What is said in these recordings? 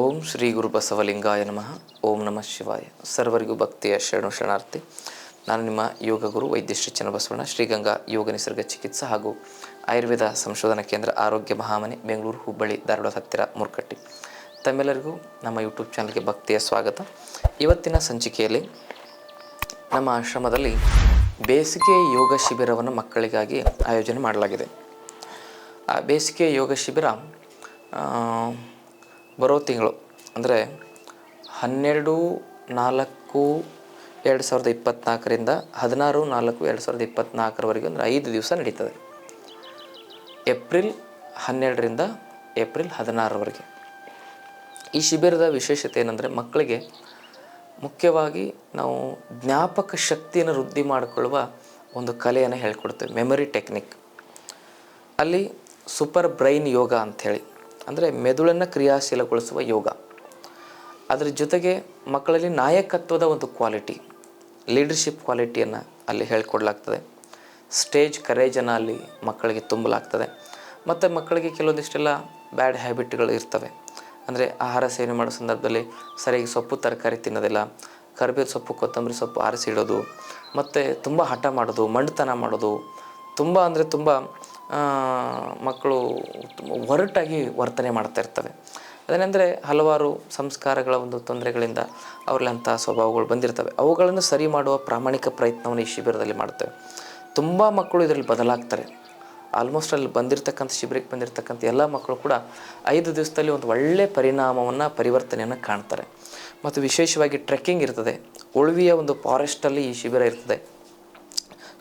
ಓಂ ಶ್ರೀ ಗುರು ಬಸವಲಿಂಗಾಯ ನಮಃ. ಓಂ ನಮಃ ಶಿವಾಯ. ಸರ್ವರಿಗೂ ಭಕ್ತಿಯ ಶರಣು ಶರಣಾರ್ಥಿ. ನಾನು ನಿಮ್ಮ ಯೋಗ ಗುರು ವೈದ್ಯ ಶ್ರೀ ಚನ್ನಬಸವಣ್ಣ ಶ್ರೀಗಂಗಾ ಯೋಗ ನಿಸರ್ಗ ಚಿಕಿತ್ಸಾ ಹಾಗೂ ಆಯುರ್ವೇದ ಸಂಶೋಧನಾ ಕೇಂದ್ರ ಆರೋಗ್ಯ ಮಹಾಮನೆ, ಬೆಂಗಳೂರು, ಹುಬ್ಬಳ್ಳಿ, ಧಾರವಾಡ ಹತ್ತಿರ ಮುರ್ಕಟ್ಟಿ. ತಮ್ಮೆಲ್ಲರಿಗೂ ನಮ್ಮ ಯೂಟ್ಯೂಬ್ ಚಾನಲ್ಗೆ ಭಕ್ತಿಯ ಸ್ವಾಗತ. ಇವತ್ತಿನ ಸಂಚಿಕೆಯಲ್ಲಿ ನಮ್ಮ ಆಶ್ರಮದಲ್ಲಿ ಬೇಸಿಗೆ ಯೋಗ ಶಿಬಿರವನ್ನು ಮಕ್ಕಳಿಗಾಗಿ ಆಯೋಜನೆ ಮಾಡಲಾಗಿದೆ. ಆ ಬೇಸಿಗೆ ಯೋಗ ಶಿಬಿರ ಬರೋ ತಿಂಗಳು, ಅಂದರೆ ಹನ್ನೆರಡು, ನಾಲ್ಕು, ಎರಡು ಸಾವಿರದ ಇಪ್ಪತ್ತ್ನಾಲ್ಕರಿಂದ ಹದಿನಾರು, ನಾಲ್ಕು, ಎರಡು ಸಾವಿರದ ಇಪ್ಪತ್ತ್ನಾಲ್ಕರವರೆಗೆ ಅಂದರೆ ಐದು ದಿವಸ ನಡೀತದೆ. ಏಪ್ರಿಲ್ ಹನ್ನೆರಡರಿಂದ ಏಪ್ರಿಲ್ ಹದಿನಾರರವರೆಗೆ. ಈ ಶಿಬಿರದ ವಿಶೇಷತೆ ಏನಂದರೆ ಮಕ್ಕಳಿಗೆ ಮುಖ್ಯವಾಗಿ ನಾವು ಜ್ಞಾಪಕ ಶಕ್ತಿಯನ್ನು ವೃದ್ಧಿ ಮಾಡಿಕೊಳ್ಳುವ ಒಂದು ಕಲೆಯನ್ನು ಹೇಳ್ಕೊಡ್ತೇವೆ. ಮೆಮೊರಿ ಟೆಕ್ನಿಕ್ ಅಲ್ಲಿ ಸೂಪರ್ ಬ್ರೈನ್ ಯೋಗ ಅಂಥೇಳಿ. ಅಂದರೆ ಮೆದುಳನ್ನು ಕ್ರಿಯಾಶೀಲಗೊಳಿಸುವ ಯೋಗ. ಅದರ ಜೊತೆಗೆ ಮಕ್ಕಳಲ್ಲಿ ನಾಯಕತ್ವದ ಒಂದು ಕ್ವಾಲಿಟಿ ಲೀಡರ್ಶಿಪ್ ಕ್ವಾಲಿಟಿಯನ್ನು ಅಲ್ಲಿ ಹೇಳ್ಕೊಡ್ಲಾಗ್ತದೆ. ಸ್ಟೇಜ್ ಕರೇಜನ್ನು ಅಲ್ಲಿ ಮಕ್ಕಳಿಗೆ ತುಂಬಲಾಗ್ತದೆ. ಮತ್ತು ಮಕ್ಕಳಿಗೆ ಕೆಲವೊಂದಿಷ್ಟೆಲ್ಲ ಬ್ಯಾಡ್ ಹ್ಯಾಬಿಟ್ಗಳು ಇರ್ತವೆ. ಅಂದರೆ ಆಹಾರ ಸೇವನೆ ಮಾಡೋ ಸಂದರ್ಭದಲ್ಲಿ ಸರಿಯಾಗಿ ಸೊಪ್ಪು ತರಕಾರಿ ತಿನ್ನೋದಿಲ್ಲ ಕರಿಬೇವು ಸೊಪ್ಪು, ಕೊತ್ತಂಬರಿ ಸೊಪ್ಪು ಆರಿಸಿಡೋದು, ಮತ್ತು ತುಂಬ ಹಠ ಮಾಡೋದು, ಮಂಡತನ ಮಾಡೋದು, ತುಂಬ ಅಂದರೆ ತುಂಬ ಮಕ್ಕಳು ಒರಟಾಗಿ ವರ್ತನೆ ಮಾಡ್ತಾ ಇರ್ತವೆ. ಅದೇನೆಂದರೆ ಹಲವಾರು ಸಂಸ್ಕಾರಗಳ ಒಂದು ತೊಂದರೆಗಳಿಂದ ಅವ್ರಲ್ಲಂಥ ಸ್ವಭಾವಗಳು ಬಂದಿರ್ತವೆ. ಅವುಗಳನ್ನು ಸರಿ ಮಾಡುವ ಪ್ರಾಮಾಣಿಕ ಪ್ರಯತ್ನವನ್ನು ಈ ಶಿಬಿರದಲ್ಲಿ ಮಾಡ್ತೇವೆ ತುಂಬ ಮಕ್ಕಳು ಇದರಲ್ಲಿ ಬದಲಾಗ್ತಾರೆ. ಆಲ್ಮೋಸ್ಟ್ ಅಲ್ಲಿ ಬಂದಿರತಕ್ಕಂಥ ಶಿಬಿರಕ್ಕೆ ಬಂದಿರತಕ್ಕಂಥ ಎಲ್ಲ ಮಕ್ಕಳು ಕೂಡ ಐದು ದಿವಸದಲ್ಲಿ ಒಂದು ಒಳ್ಳೆಯ ಪರಿಣಾಮವನ್ನು, ಪರಿವರ್ತನೆಯನ್ನು ಕಾಣ್ತಾರೆ. ಮತ್ತು ವಿಶೇಷವಾಗಿ ಟ್ರೆಕ್ಕಿಂಗ್ ಇರ್ತದೆ. ಉಳುವಿಯ ಒಂದು ಫಾರೆಸ್ಟಲ್ಲಿ ಈ ಶಿಬಿರ ಇರ್ತದೆ.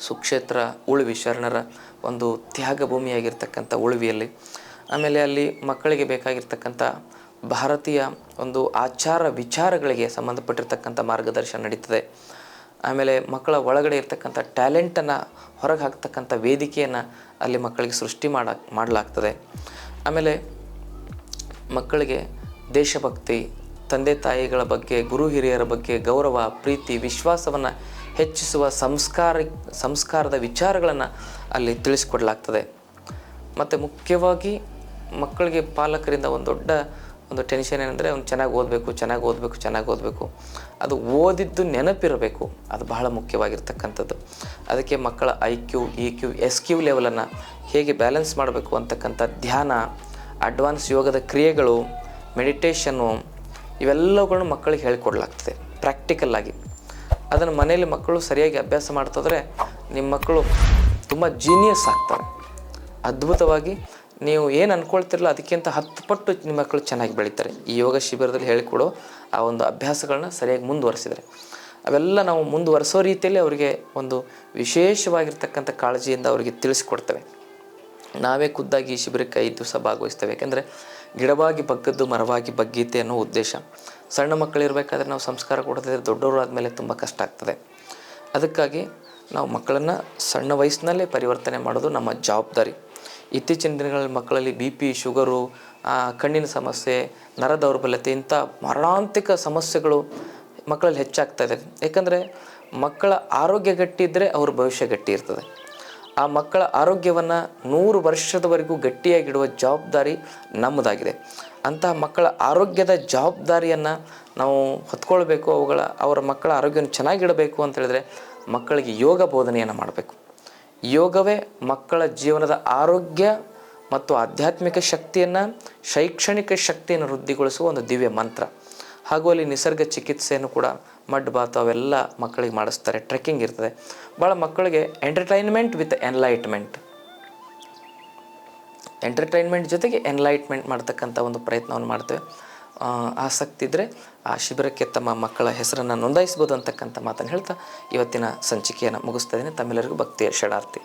ಸುಕ್ಷೇತ್ರ, ಉಳುವಿ ಶರಣರ ಒಂದು ತ್ಯಾಗ ಭೂಮಿಯಾಗಿರ್ತಕ್ಕಂಥ ಉಳುವಿಯಲ್ಲಿ. ಆಮೇಲೆ ಅಲ್ಲಿ ಮಕ್ಕಳಿಗೆ ಬೇಕಾಗಿರ್ತಕ್ಕಂಥ ಭಾರತೀಯ ಒಂದು ಆಚಾರ ವಿಚಾರಗಳಿಗೆ ಸಂಬಂಧಪಟ್ಟಿರ್ತಕ್ಕಂಥ ಮಾರ್ಗದರ್ಶನ ನಡೀತದೆ. ಆಮೇಲೆ ಮಕ್ಕಳ ಒಳಗಡೆ ಇರ್ತಕ್ಕಂಥ ಟ್ಯಾಲೆಂಟನ್ನು ಹೊರಗೆ ಹಾಕ್ತಕ್ಕಂಥ ವೇದಿಕೆಯನ್ನು ಅಲ್ಲಿ ಮಕ್ಕಳಿಗೆ ಸೃಷ್ಟಿ ಮಾಡ, ಮಾಡಲಾಗ್ತದೆ. ಆಮೇಲೆ ಮಕ್ಕಳಿಗೆ ದೇಶಭಕ್ತಿ ತಂದೆ ತಾಯಿಗಳ ಬಗ್ಗೆ, ಗುರು ಹಿರಿಯರ ಬಗ್ಗೆ ಗೌರವ, ಪ್ರೀತಿ, ವಿಶ್ವಾಸವನ್ನು ಹೆಚ್ಚಿಸುವ ಸಂಸ್ಕಾರ, ಸಂಸ್ಕಾರದ ವಿಚಾರಗಳನ್ನು ಅಲ್ಲಿ ತಿಳಿಸ್ಕೊಡ್ಲಾಗ್ತದೆ. ಮತ್ತು ಮುಖ್ಯವಾಗಿ ಮಕ್ಕಳಿಗೆ ಪಾಲಕರಿಂದ ಒಂದು ದೊಡ್ಡ ಒಂದು ಟೆನ್ಷನ್ ಏನಂದರೆ ಅವ್ನು ಚೆನ್ನಾಗಿ ಓದಬೇಕು ಚೆನ್ನಾಗಿ ಓದಬೇಕು ಚೆನ್ನಾಗಿ ಓದಬೇಕು. ಅದು ಓದಿದ್ದು ನೆನಪಿರಬೇಕು. ಅದು ಬಹಳ ಮುಖ್ಯವಾಗಿರ್ತಕ್ಕಂಥದ್ದು. ಅದಕ್ಕೆ ಮಕ್ಕಳ I Q E Q S Q ಲೆವೆಲನ್ನು ಹೇಗೆ ಬ್ಯಾಲೆನ್ಸ್ ಮಾಡಬೇಕು ಅಂತಕ್ಕಂಥ ಧ್ಯಾನ ಅಡ್ವಾನ್ಸ್ ಯೋಗದ ಕ್ರಿಯೆಗಳು ಮೆಡಿಟೇಷನ್ನು ಇವೆಲ್ಲವುಗಳನ್ನು ಮಕ್ಕಳಿಗೆ ಹೇಳಿಕೊಡ್ಲಾಗ್ತದೆ. ಪ್ರಾಕ್ಟಿಕಲ್ಲಾಗಿ ಅದನ್ನು ಮನೆಯಲ್ಲಿ ಮಕ್ಕಳು ಸರಿಯಾಗಿ ಅಭ್ಯಾಸ ಮಾಡ್ತಿದ್ರೆ ನಿಮ್ಮ ಮಕ್ಕಳು ತುಂಬ ಜೀನಿಯಸ್ ಆಗ್ತಾರೆ. ಅದ್ಭುತವಾಗಿ ನೀವು ಏನು ಅಂದ್ಕೊಳ್ತಿರಲ್ಲ ಅದಕ್ಕಿಂತ ಹತ್ತು ಪಟ್ಟು ನಿಮ್ಮ ಮಕ್ಕಳು ಚೆನ್ನಾಗಿ ಬೆಳೀತಾರೆ. ಈ ಯೋಗ ಶಿಬಿರದಲ್ಲಿ ಹೇಳಿಕೊಡೋ ಆ ಒಂದು ಅಭ್ಯಾಸಗಳನ್ನ ಸರಿಯಾಗಿ ಮುಂದುವರಿಸಿದರೆ. ಅವೆಲ್ಲ ನಾವು ಮುಂದುವರಿಸೋ ರೀತಿಯಲ್ಲಿ ಅವರಿಗೆ ಒಂದು ವಿಶೇಷವಾಗಿರ್ತಕ್ಕಂಥ ಕಾಳಜಿಯಿಂದ ಅವರಿಗೆ ತಿಳಿಸ್ಕೊಡ್ತೇವೆ. ನಾವೇ ಖುದ್ದಾಗಿ ಈ ಶಿಬಿರಕ್ಕೆ ಐದು ದಿವಸ ಭಾಗವಹಿಸ್ತೇವೆ. ಯಾಕೆಂದರೆ ಗಿಡವಾಗಿ ಬಗ್ಗದ್ದು ಮರವಾಗಿ ಬಗ್ಗೀತೆ ಅನ್ನೋ ಉದ್ದೇಶ. ಸಣ್ಣ ಮಕ್ಕಳಿರಬೇಕಾದ್ರೆ ನಾವು ಸಂಸ್ಕಾರ ಕೊಡದಿದ್ರೆ ದೊಡ್ಡವರು ಆದಮೇಲೆ ತುಂಬ ಕಷ್ಟ ಆಗ್ತದೆ. ಅದಕ್ಕಾಗಿ ನಾವು ಮಕ್ಕಳನ್ನು ಸಣ್ಣ ವಯಸ್ಸಿನಲ್ಲೇ ಪರಿವರ್ತನೆ ಮಾಡೋದು ನಮ್ಮ ಜವಾಬ್ದಾರಿ. ಇತ್ತೀಚಿನ ದಿನಗಳಲ್ಲಿ ಮಕ್ಕಳಲ್ಲಿ ಬಿ ಪಿ, ಶುಗರು ಕಣ್ಣಿನ ಸಮಸ್ಯೆ, ನರ ದೌರ್ಬಲ್ಯತೆ ಇಂಥ ಮರಣಾಂತಿಕ ಸಮಸ್ಯೆಗಳು ಮಕ್ಕಳಲ್ಲಿ ಹೆಚ್ಚಾಗ್ತಾ ಇದೆ. ಯಾಕಂದರೆ ಮಕ್ಕಳ ಆರೋಗ್ಯ ಗಟ್ಟಿ ಇದ್ದರೆ ಅವ್ರ ಭವಿಷ್ಯ ಗಟ್ಟಿ ಇರ್ತದೆ. ಆ ಮಕ್ಕಳ ಆರೋಗ್ಯವನ್ನು ನೂರು ವರ್ಷದವರೆಗೂ ಗಟ್ಟಿಯಾಗಿಡುವ ಜವಾಬ್ದಾರಿ ನಮ್ಮದಾಗಿದೆ. ಅಂತಹ ಮಕ್ಕಳ ಆರೋಗ್ಯದ ಜವಾಬ್ದಾರಿಯನ್ನು ನಾವು ಹೊತ್ಕೊಳ್ಬೇಕು, ಅವುಗಳ, ಅವರ ಮಕ್ಕಳ ಆರೋಗ್ಯವನ್ನು ಚೆನ್ನಾಗಿಡಬೇಕು ಅಂತ ಹೇಳಿದ್ರೆ ಮಕ್ಕಳಿಗೆ ಯೋಗ ಬೋಧನೆಯನ್ನು ಮಾಡಬೇಕು. ಯೋಗವೇ ಮಕ್ಕಳ ಜೀವನದ ಆರೋಗ್ಯ ಮತ್ತು ಆಧ್ಯಾತ್ಮಿಕ ಶಕ್ತಿಯನ್ನು, ಶೈಕ್ಷಣಿಕ ಶಕ್ತಿಯನ್ನು ವೃದ್ಧಿಗೊಳಿಸುವ ಒಂದು ದಿವ್ಯ ಮಂತ್ರ. ಹಾಗೂ ಅಲ್ಲಿ ನಿಸರ್ಗ ಚಿಕಿತ್ಸೆಯನ್ನು ಕೂಡ ಮಡ್ ಬಾತ್ ಅವೆಲ್ಲ ಮಕ್ಕಳಿಗೆ ಮಾಡಿಸ್ತಾರೆ. ಟ್ರೆಕ್ಕಿಂಗ್ ಇರ್ತದೆ. ಭಾಳ ಮಕ್ಕಳಿಗೆ ಎಂಟರ್ಟೈನ್ಮೆಂಟ್ ವಿತ್ ಎನ್ಲೈಟ್ಮೆಂಟ್ ಎಂಟರ್ಟೈನ್ಮೆಂಟ್ ಜೊತೆಗೆ ಎನ್ಲೈಟ್ಮೆಂಟ್ ಮಾಡ್ತಕ್ಕಂಥ ಒಂದು ಪ್ರಯತ್ನವನ್ನು ಮಾಡ್ತೇವೆ. ಆಸಕ್ತಿ ಇದ್ದರೆ ಆ ಶಿಬಿರಕ್ಕೆ ತಮ್ಮ ಮಕ್ಕಳ ಹೆಸರನ್ನು ನೋಂದಾಯಿಸ್ಬೋದು ಅಂತಕ್ಕಂಥ ಮಾತನ್ನು ಹೇಳ್ತಾ ಇವತ್ತಿನ ಸಂಚಿಕೆಯನ್ನು ಮುಗಿಸ್ತಾ ಇದ್ದೀನಿ. ತಮ್ಮೆಲ್ಲರಿಗೂ ಭಕ್ತಿಯ ಶರಣಾರ್ಥಿ.